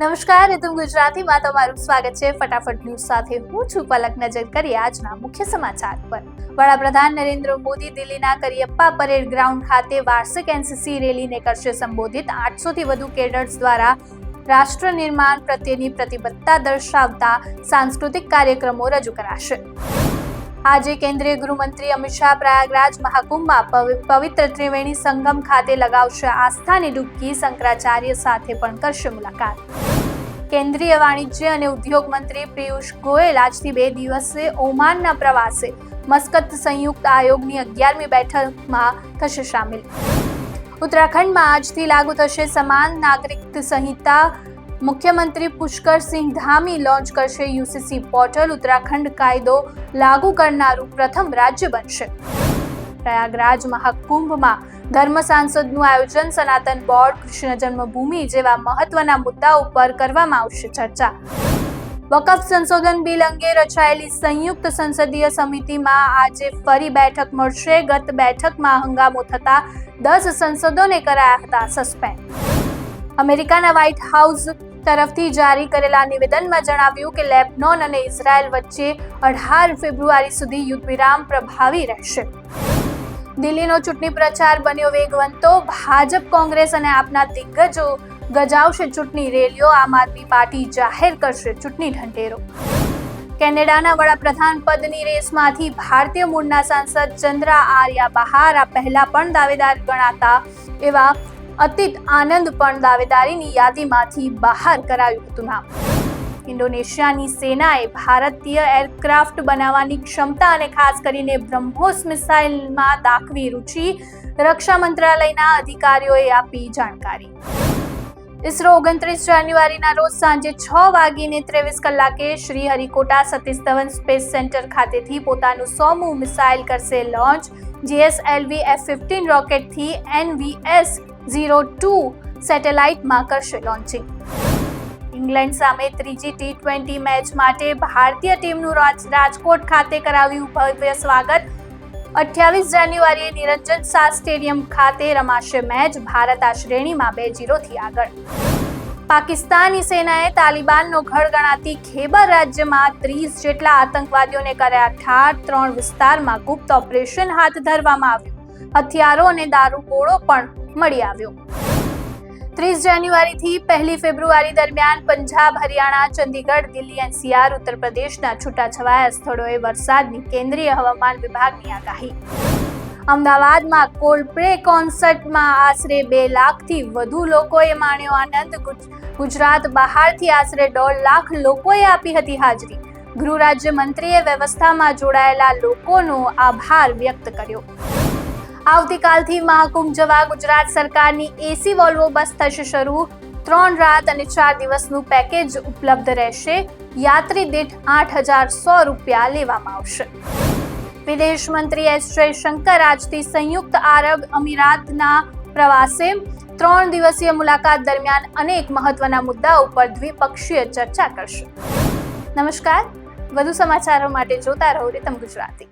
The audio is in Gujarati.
નમસ્કાર રીતુમ ગુજરાતીમાં તમારું સ્વાગત છે. ફટાફટ ન્યૂઝ સાથે હું છું પલક. નજર કરી આજના મુખ્ય સમાચાર પર. વડાપ્રધાન નરેન્દ્ર મોદી દિલ્હીના કરિયપ્પા પરેડ ગ્રાઉન્ડ ખાતે વાર્ષિક એનસીસી રેલીને કરશે સંબોધિત. આઠસોથી વધુ કેડર્સ દ્વારા રાષ્ટ્ર નિર્માણ પ્રત્યેની પ્રતિબદ્ધતા દર્શાવતા સાંસ્કૃતિક કાર્યક્રમો રજૂ કરાશે. આજે કેન્દ્રીય ગૃહમંત્રી અમિત શાહ પ્રયાગરાજ મહાકુંભમાં પવિત્ર ત્રિવેણી સંગમ ખાતે લગાવશે આસ્થાની ડૂબકી શંકરાચાર્ય સાથે પણ કરશે મુલાકાત. કેન્દ્રીય વાણિજ્ય અને ઉદ્યોગ મંત્રી પિયુષ ગોયલ આજથી બે દિવસે ઓમાનના પ્રવાસે મસ્કત સંયુક્ત આયોગની અગિયારમી બેઠકમાં થશે સામેલ. ઉત્તરાખંડમાં આજથી લાગુ થશે સમાન નાગરિક સંહિતા મુખ્યમંત્રી પુષ્કરસિંહ ધામી લોન્ચ કરશે યુસીસી પોર્ટલ. ઉત્તરાખંડ કાયદો લાગુ કરનારું પ્રથમ રાજ્ય બનશે. પ્રયાગરાજ મહાકુંભમાં ધર્મ સાંસદનું આયોજન સનાતન બોર્ડ કૃષ્ણ જન્મભૂમિ જેવા મહત્વના મુદ્દા ઉપર કરવામાં આવશે ચર્ચા. વકફ સંશોધન બિલ અંગે રચાયેલી સંયુક્ત સંસદીય સમિતિમાં આજે ફરી બેઠક મળશે. ગત બેઠકમાં હંગામો થતા દસ સંસદોને કરાયા હતા સસ્પેન્ડ. અમેરિકાના વ્હાઇટ હાઉસ તરફથી જારી કરેલા નિવેદનમાં જણાવ્યું કે લેબનોન અને ઇઝરાયલ વચ્ચે અઢાર ફેબ્રુઆરી સુધી યુદ્ધ વિરામ પ્રભાવી રહેશે. દિલ્હીનો ચૂંટણી પ્રચાર બન્યો વેગવંતો. ભાજપ, કોંગ્રેસ અને આપના દિગ્ગજો ગજાવશે ચૂંટણી રેલીઓ. આમ આદમી પાર્ટી જાહેર કરશે ચૂંટણી ઢંઢેરો. કેનેડાના વડાપ્રધાન પદની રેસમાંથી ભારતીય મૂળના સાંસદ ચંદ્રા આર્યા બહાર આ પહેલા પણ દાવેદાર ગણાતા એવા અતિત આનંદ પણ દાવેદારીની યાદીમાંથી બહાર કરાયું હતું નામ. ઇન્ડોનેશિયાની સેનાએ ભારતીય એરક્રાફ્ટ બનાવવાની ક્ષમતા અને ખાસ કરીને બ્રહ્મોસ મિસાઇલમાં દાખવી રુચિ રક્ષા મંત્રાલયના અધિકારીઓએ આપી જાણકારી. ઇસરો ઓગણત્રીસ જાન્યુઆરીના રોજ સાંજે છ વાગીને ત્રેવીસ કલાકે Sriharikota Satish Dhawan space centre ખાતેથી પોતાનું સોમું મિસાઇલ કરશે લોન્ચ. જીએસએલવી એફ ફિફ્ટીન રોકેટથી એનવીએસ ઝીરો ટુ સેટેલાઇટમાં કરશે લોન્ચિંગ. ઇંગ્લેન્ડ સામે ત્રીજી ટી ટ્વેન્ટી મેચ માટે ભારતીય ટીમનું રાજ- રાજકોટ ખાતે કરાવ્યું ભવ્ય સ્વાગત. અઠ્યાવીસ જાન્યુઆરીએ નિરંજન શાહ સ્ટેડિયમ ખાતે રમાશે મેચ, ભારત આ શ્રેણીમાં બે જીરોથી આગળ. પાકિસ્તાની સેનાએ તાલિબાનનો ઘર ગણાતી ખેબર રાજ્યમાં ત્રીસ જેટલા આતંકવાદીઓને કર્યા ઠાર, ત્રણ વિસ્તારમાં ગુપ્ત ઓપરેશન હાથ ધરવામાં આવ્યું. હથિયારો અને દારૂગોળો પણ મળી આવ્યો. ત્રીસ જાન્યુઆરીથી પહેલી ફેબ્રુઆરી દરમિયાન પંજાબ, હરિયાણા, ચંદીગઢ, દિલ્હી એનસીઆર ઉત્તર છૂટાછવાયા સ્થળોએ વરસાદની કેન્દ્રીય હવામાન વિભાગની આગાહી. અમદાવાદમાં કોલ્ડપ્લે કોન્સર્ટમાં આશરે બે લાખથી વધુ લોકોએ માણ્યો આનંદ. ગુજરાત બહારથી આશરે દોઢ લાખ લોકોએ આપી હતી હાજરી. ગૃહ રાજ્ય મંત્રીએ વ્યવસ્થામાં જોડાયેલા લોકોનો આભાર વ્યક્ત કર્યો. આવતીકાલથી મહાકુંભ જવા ગુજરાત સરકારની એસી વોલ્વો બસ થશે શરૂ. ત્રણ રાત અને ચાર દિવસનું પેકેજ ઉપલબ્ધ રહેશે. યાત્રી દીઠ આઠ હજાર સો રૂપિયા લેવામાં આવશે. વિદેશ મંત્રી એસ જયશંકર આજથી સંયુક્ત આરબ અમીરાતના પ્રવાસે ત્રણ દિવસીય મુલાકાત દરમિયાન અનેક મહત્વના મુદ્દા ઉપર દ્વિપક્ષીય ચર્ચા કરશે. નમસ્કાર. વધુ સમાચારો માટે જોતા રહો રીતમ ગુજરાતી.